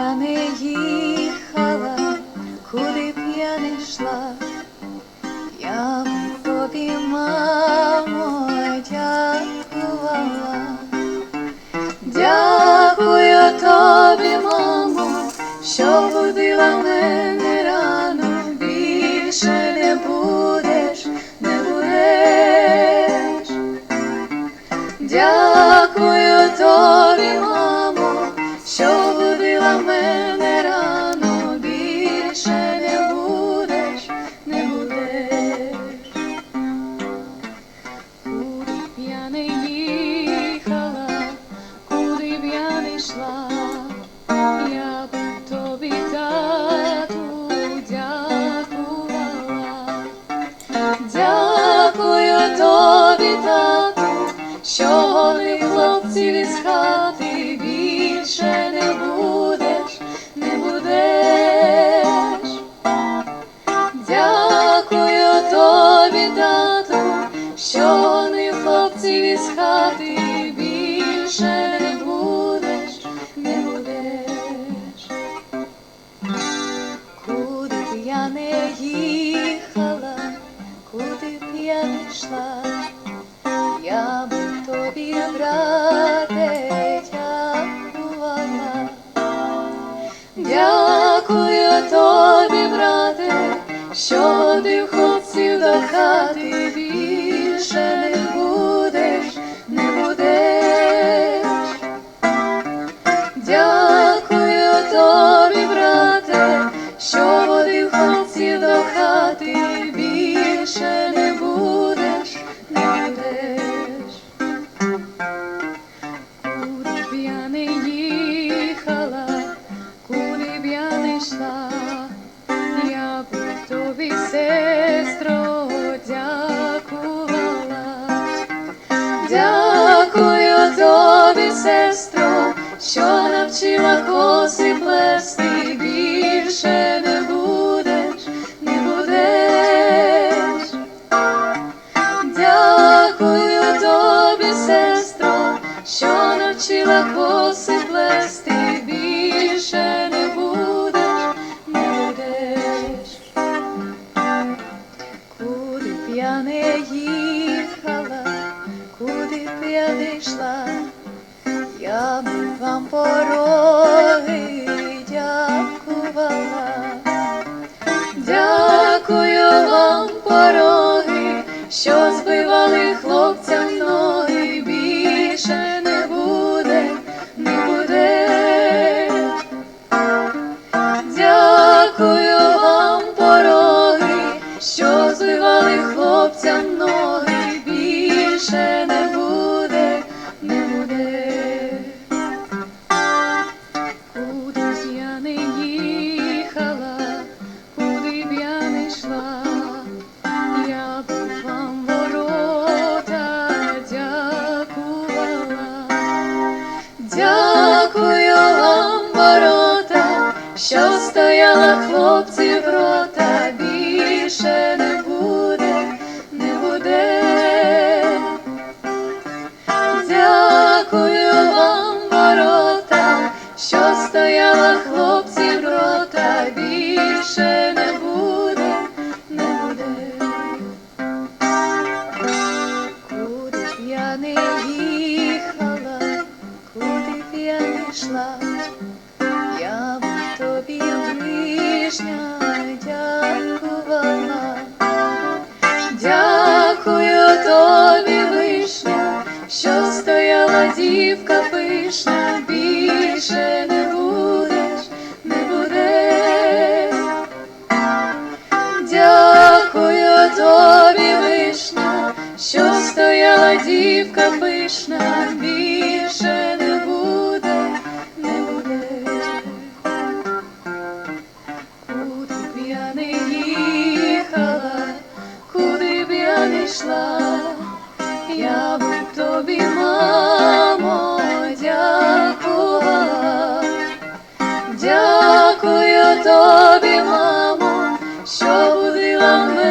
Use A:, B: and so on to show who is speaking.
A: Я не їхала, куди б я не йшла, я б тобі, мамо, дякувала. Дякую тобі, мамо, що будила мене рано, більше не будеш, не будеш. Дякую тобі, мамо, будила мене рано, більше не будеш, не будеш. Куди б їхала, куди б йшла, я тобі, тату, дякувала. Дякую тобі, тату, що вони хлопців із хати більше не будеш, не будеш. Куди б я не їхала, куди б я не йшла, я б тобі, брате, дякувала. Дякую тобі, брате, що водив хлопців до хати, я не їхала, куди б я не йшла, я б тобі, сестро, дякувала. Дякую тобі, сестро, що навчила коси плести, більше не куди я не йшла, я б вам пороги дякувала. Дякую вам, пороги, що збивали хлопцям ворота, що стояла хлопців рота, більше дякувала. Дякую тобі, вишня, що стояла дівка пишна, більше не будеш, не будеш. Дякую тобі, вишня, що стояла дівка пишна, більше я я би тобі, мамо, дякувала. Дякую тобі, мамо, що будила мене.